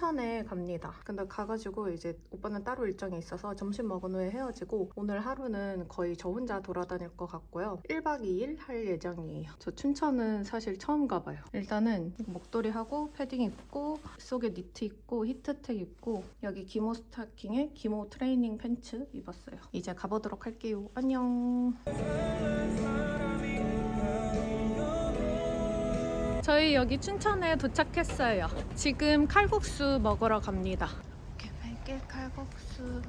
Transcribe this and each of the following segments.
춘천에 갑니다. 근데 가가지고 이제 오빠는 따로 일정이 있어서 점심 먹은 후에 헤어지고 오늘 하루는 거의 저 혼자 돌아다닐 것 같고요. 1박 2일 할 예정이에요. 저 춘천은 사실 처음 가봐요. 일단은 목도리 하고 패딩 입고 속에 니트 입고 히트텍 입고 여기 기모 스타킹에 기모 트레이닝 팬츠 입었어요. 이제 가보도록 할게요. 안녕. 저희 여기 춘천에 도착했어요. 지금 칼국수 먹으러 갑니다. 개발길 칼국수.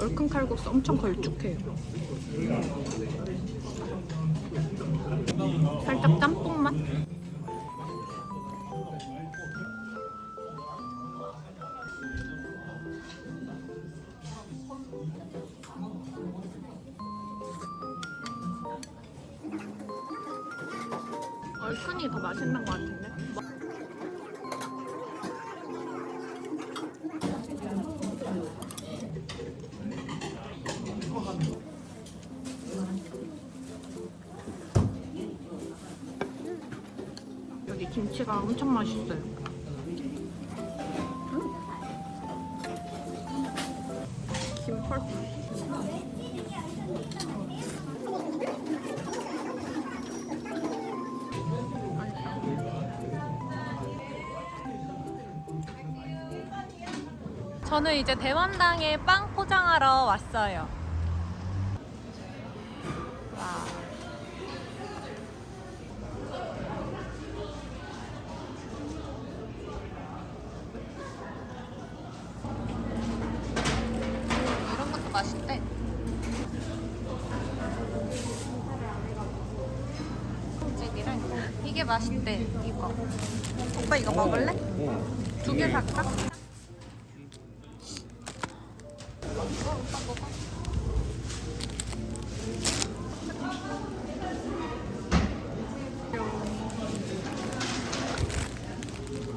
얼큰 칼국수 엄청 걸쭉해요. 살짝 짬뽕 맛? 김치가 엄청 맛있어요. 저는 이제 대원당에 빵 포장하러 왔어요. 맛있대. 이게 맛있대. 이거. 오빠 이거 먹을래? 두개 살까?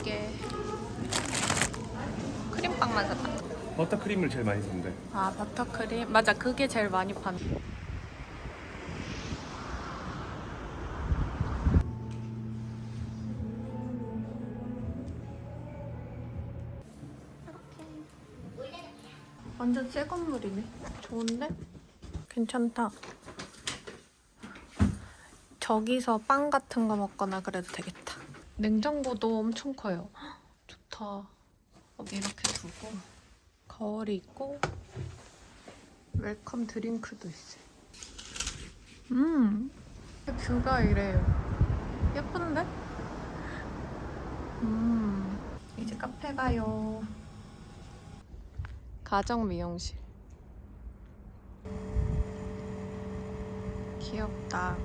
이게 크림빵만 샀다. 버터크림을 제일 많이 쓴대. 아 버터크림 맞아 그게 제일 많이 파는. 완전 새 건물이네. 좋은데? 괜찮다. 저기서 빵 같은 거 먹거나 그래도 되겠다. 냉장고도 엄청 커요. 헉, 좋다. 이렇게 두고 거울이 있고 웰컴 드링크도 있어요. 음, 뷰가 이래요. 예쁜데? 음, 이제 카페 가요. 가정 미용실. 귀엽다.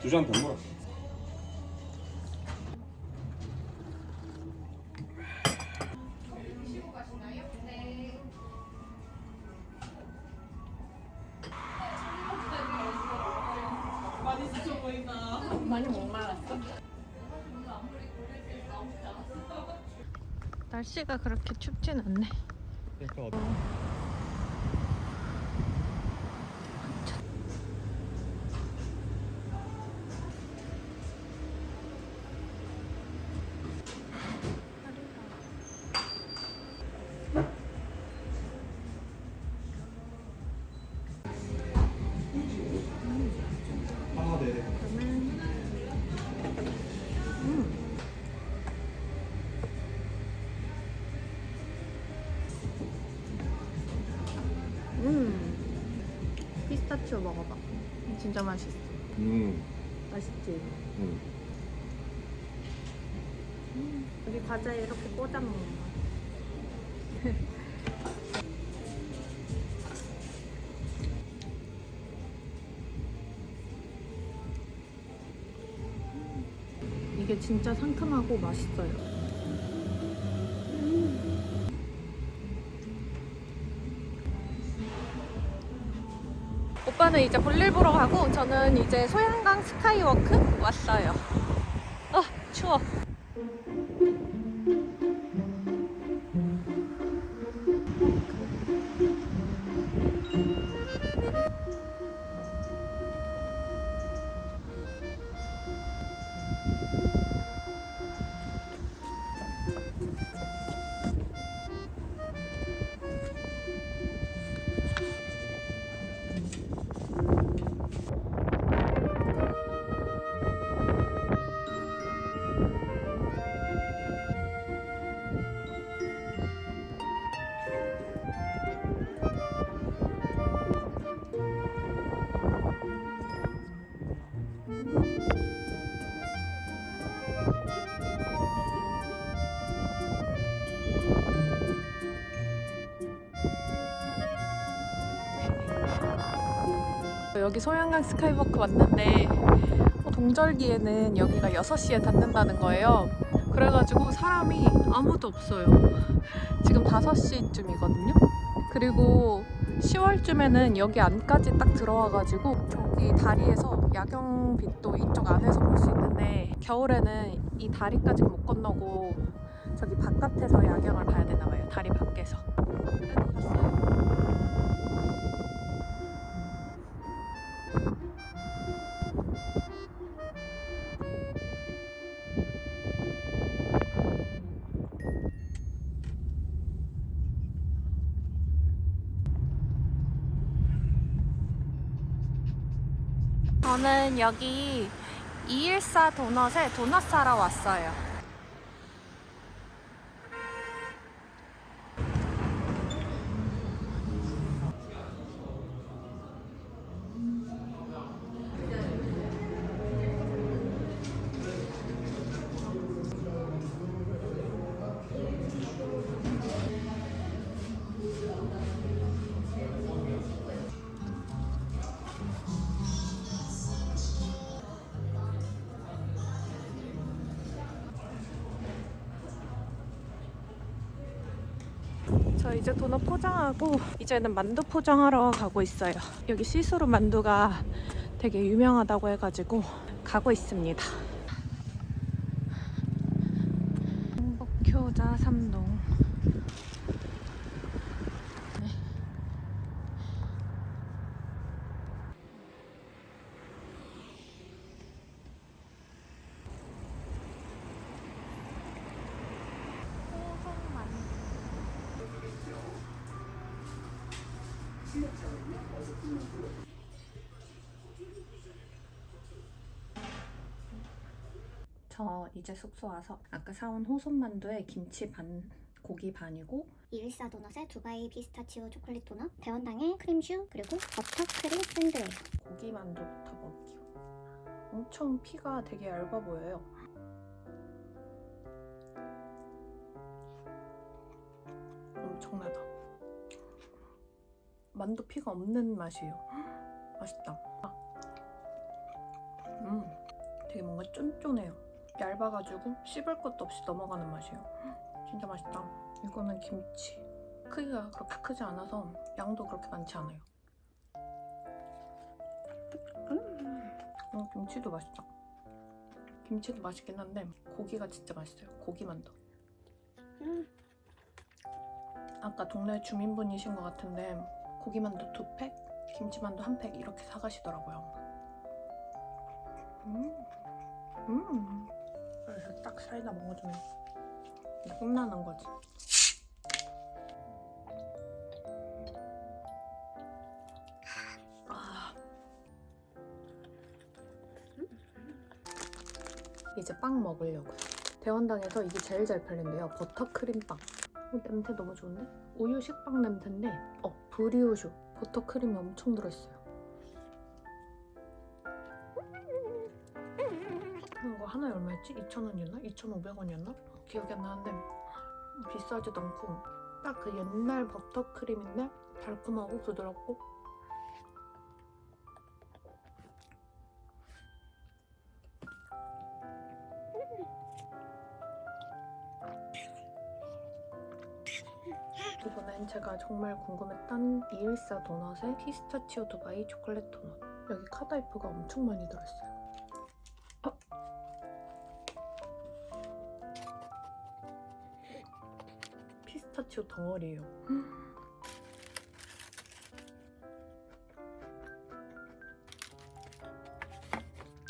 두잔더 몰아. 많이 목말랐어? 날씨가 그렇게 춥진 않네. 그러니까 아, 진짜 맛있어. 음. 맛있지? 음. 우리 과자에 이렇게 꽂아 먹는 거. 이게 진짜 상큼하고 맛있어요. 오빠는 이제 볼일 보러 가고 저는 이제 소양강 스카이워크 왔어요. 아 추워. 여기 소양강 스카이워크 왔는데 어, 동절기에는 여기가 6시에 닫는다는 거예요. 그래가지고 사람이 아무도 없어요. 지금 5시쯤이거든요. 그리고 10월쯤에는 여기 안까지 딱 들어와가지고 저기 다리에서 야경빛도 이쪽 안에서 볼 수 있는데 겨울에는 이 다리까지 못 건너고 저기 바깥에서 야경을 봐야 되나 봐요. 다리 밖에서. 저는 여기 214 도넛에 도넛 사러 왔어요. 저 이제 도넛 포장하고 이제는 만두 포장하러 가고 있어요. 여기 시스루 만두가 되게 유명하다고 해가지고 가고 있습니다. 저 이제 숙소 와서 아까 사온 호손만두에 김치 반, 고기 반이고 이일사 도넛에 두바이 피스타치오 초콜릿 도넛, 대원당의 크림슈, 그리고 버터 크림 샌드예요. 고기 만두부터 먹기로. 엄청 피가 되게 얇아 보여요. 엄청나다. 만두 피가 없는 맛이에요. 맛있다. 되게 뭔가 쫀쫀해요. 얇아가지고 씹을 것도 없이 넘어가는 맛이에요. 진짜 맛있다. 이거는 김치. 크기가 그렇게 크지 않아서 양도 그렇게 많지 않아요. 음, 김치도 맛있다. 김치도 맛있긴 한데 고기가 진짜 맛있어요. 고기 만두. 음. 아까 동네 주민분이신 것 같은데 고기만두 두 팩, 김치만두 한 팩 이렇게 사가시더라고요. 음, 음. 딱 사이다 먹어주면 끝나는 거지. 아. 이제 빵 먹으려고요. 대원당에서 이게 제일 잘 팔린대요. 버터크림빵. 어, 냄새 너무 좋은데? 우유 식빵 냄새인데 어 브리오슈 버터크림이 엄청 들어있어요. 이거 하나에 얼마였지? 2,000원이었나? 2,500원이었나? 기억이 안 나는데 비싸지도 않고 딱 그 옛날 버터크림인데 달콤하고 부드럽고 정말 궁금했던 이일사 도넛의 피스타치오 두바이 초콜릿 도넛. 여기 카다이프가 엄청 많이 들어있어요. 어? 피스타치오 덩어리예요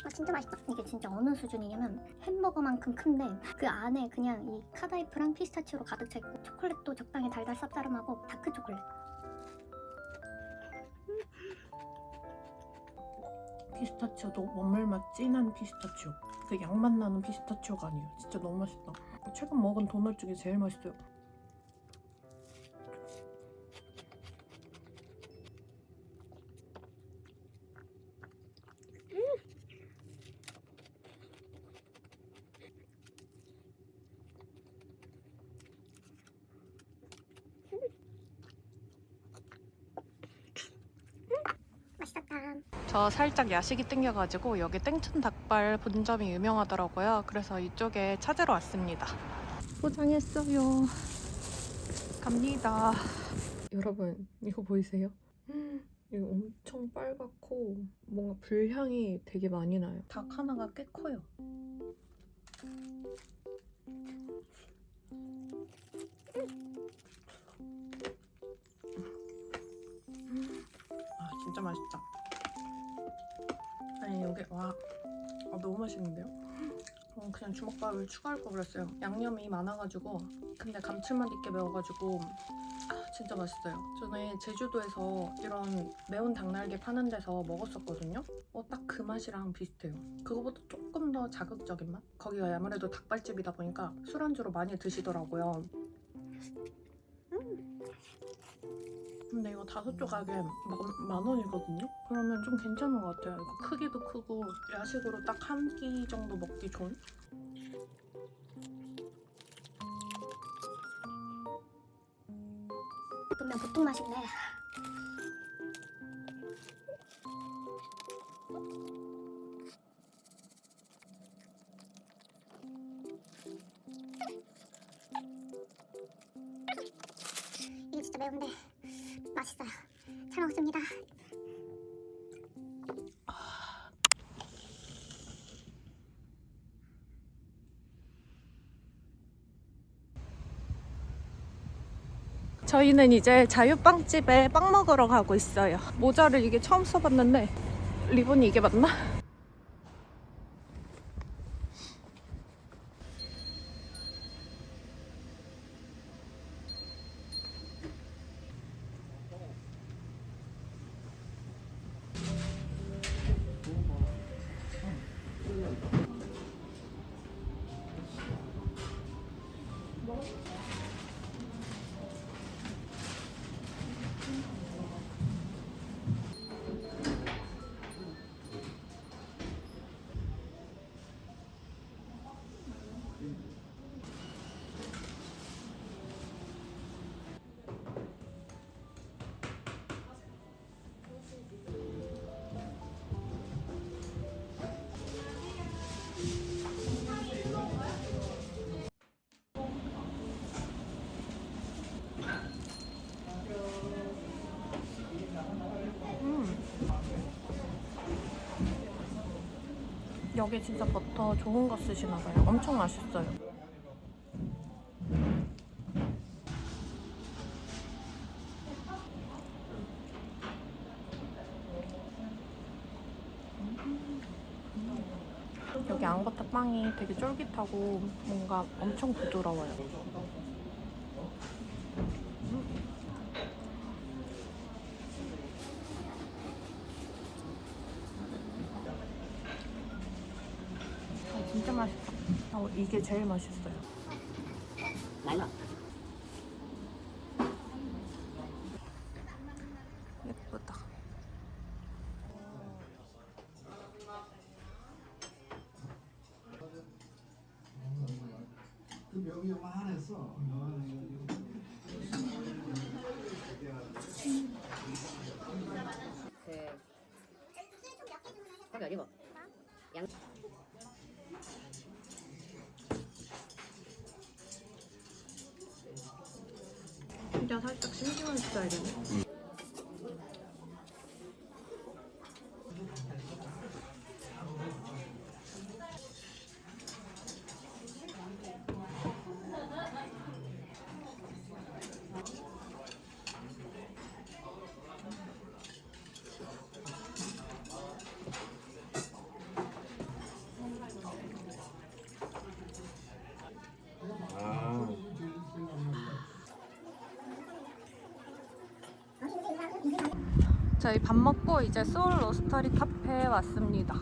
아 진짜 맛있다. 이게 진짜 어느 수준이냐면 햄버거만큼 큰데 그 안에 그냥 이 카다이프랑 피스타치오로 가득 차 있고 초콜릿도 적당히 달달 쌉싸름하고 다크 초콜릿. 피스타치오도 원물맛 진한 피스타치오 그 양맛 나는 피스타치오가 아니에요 진짜 너무 맛있다 최근 먹은 도넛 중에 제일 맛있어요 저 살짝 야식이 땡겨가지고 여기 땡춘 닭발 본점이 유명하더라고요. 그래서 이쪽에 찾으러 왔습니다. 포장했어요. 갑니다. 여러분 이거 보이세요? 이거 엄청 빨갛고 뭔가 불향이 되게 많이 나요. 닭 하나가 꽤 커요. 아 진짜 맛있다. 와 아, 너무 맛있는데요? 어, 그냥 주먹밥을 추가할 걸 그랬어요. 양념이 많아가지고 근데 감칠맛 있게 매워가지고 아, 진짜 맛있어요. 전에 제주도에서 이런 매운 닭날개 파는 데서 먹었었거든요. 어, 딱 그 맛이랑 비슷해요. 그거보다 조금 더 자극적인 맛? 거기가 아무래도 닭발집이다 보니까 술안주로 많이 드시더라고요. 근데 이거 다섯 조각에 만, 만 원이거든요? 그러면 좀 괜찮은 것 같아요. 이거 크기도 크고 야식으로 딱 한 끼 정도 먹기 좋은? 분명 보통 맛인데 이게 진짜 매운데 맛있어요. 잘 먹습니다. 저희는 이제 자유빵집에 빵 먹으러 가고 있어요. 모자를 이게 처음 써봤는데 리본이 이게 맞나? 여기 진짜 버터 좋은 거 쓰시나 봐요. 엄청 맛있어요. 여기 앙버터 빵이 되게 쫄깃하고 뭔가 엄청 부드러워요. 아, 진짜 맛있다. 어, 이게 제일 맛있어요. 예쁘다. 그 명이 요만했어. 그 컵이 어디고? 양 진짜 살 저희 밥 먹고 이제 소울 로스터리 카페에 왔습니다.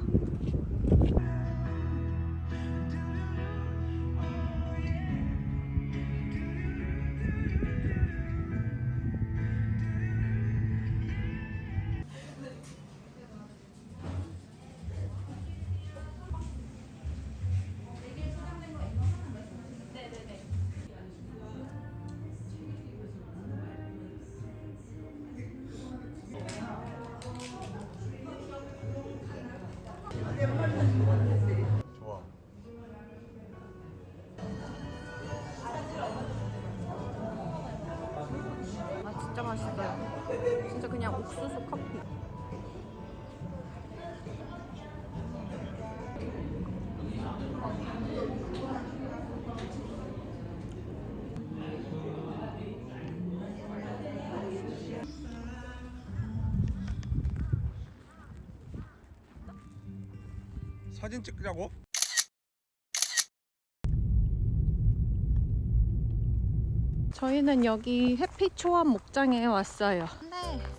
그냥 옥수수 커피. 사진 찍자고? 저희는 여기 해피 초원 목장에 왔어요. 네.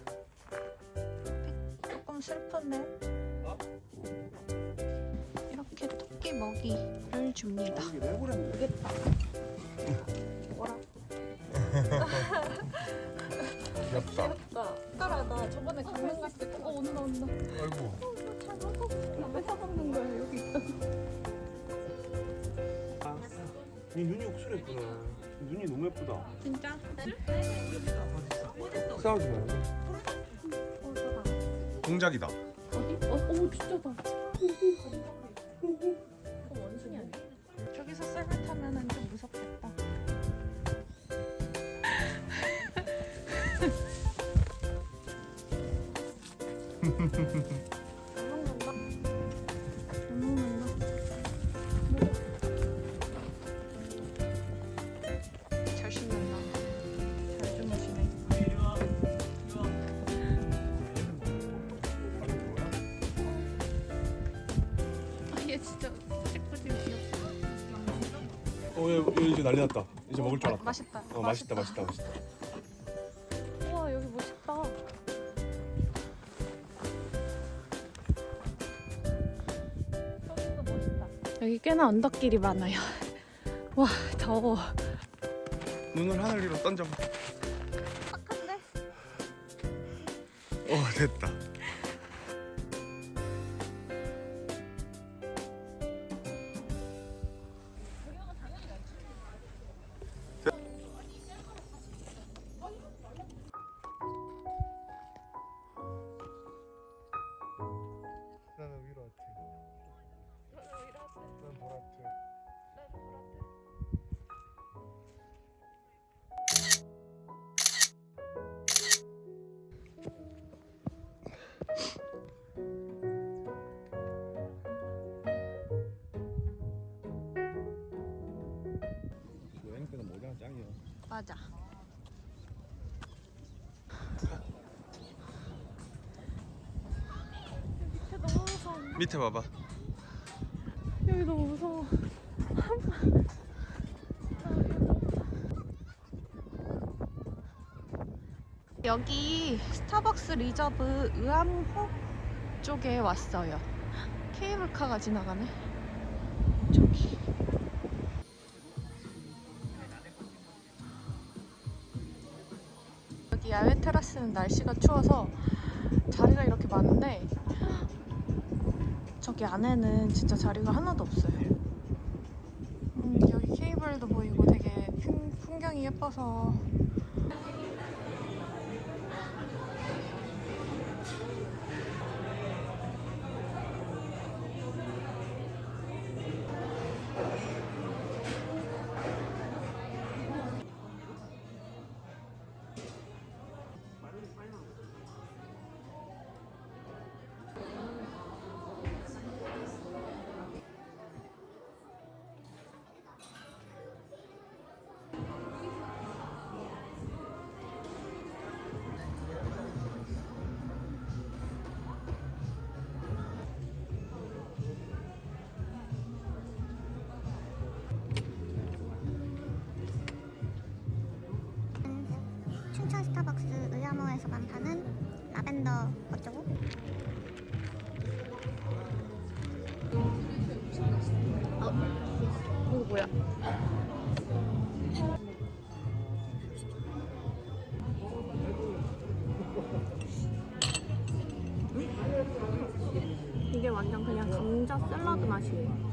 슬프네. 이렇게 토끼 먹이를 줍니다. 모르겠다. 뭐라? 귀엽다. 나 따라 나 저번에 강릉 갔을 때 어, 온다 온다. 아이고. 나왜 사먹는 거야 여기 있다. 네 눈이 혹수로 예쁘네. 눈이 너무 예쁘다. 진짜? 싸우지 마. 어 저다. 공작이다. 어디? 어, 오 진짜다. 어 원숭이 아니야? 저기서 썰매 타면은 좀 무섭겠다. 난리 났다. 이제 먹을 줄 알았다. 맛있다. 어, 맛있다, 맛있다, 맛있다. 우와 여기 멋있다. 여기 꽤나 언덕길이 많아요. 와 더워. 눈을 하늘 위로 던져. 빡한데? 어, 됐다. 가자. 밑에 봐봐. 여기 너무 무서워. 여기 스타벅스 리저브 의암호 쪽에 왔어요. 케이블카가 지나가네. 테라스는 날씨가 추워서 자리가 이렇게 많은데 저기 안에는 진짜 자리가 하나도 없어요. 음, 여기 케이블도 보이고 되게 풍, 풍경이 예뻐서 라벤더 어쩌고? 이거 뭐야? 이게 완전 그냥 감자 샐러드 맛이에요.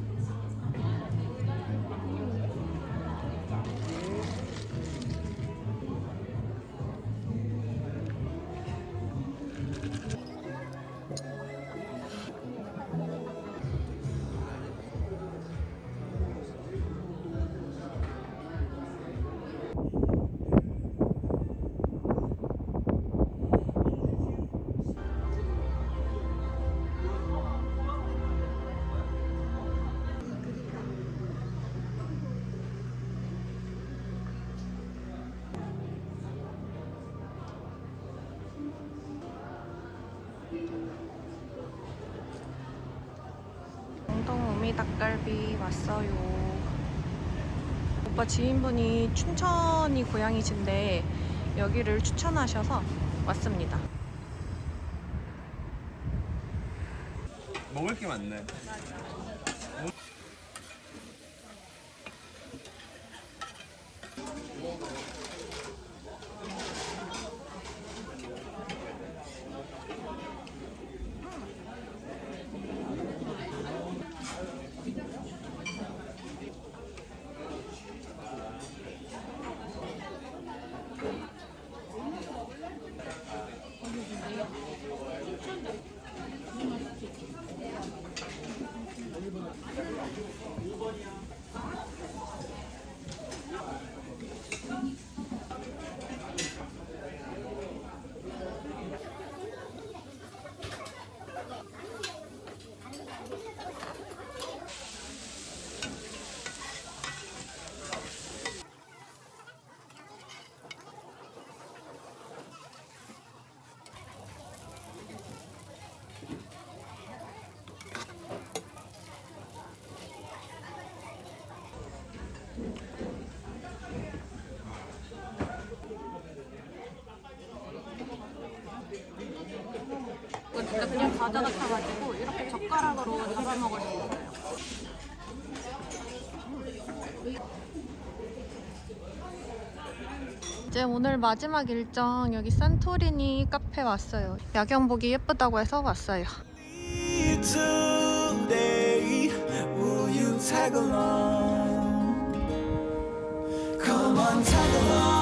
닭갈비 왔어요. 오빠 지인분이 춘천이 고향이신데 여기를 추천하셔서 왔습니다. 먹을 게 많네. 이거 과자 같아가지고 이렇게 젓가락으로 잡아 먹을 수 있어요. 이제 오늘 마지막 일정 여기 산토리니 카페 왔어요. 야경 보기 예쁘다고 해서 왔어요. tag along? Come on, tag along.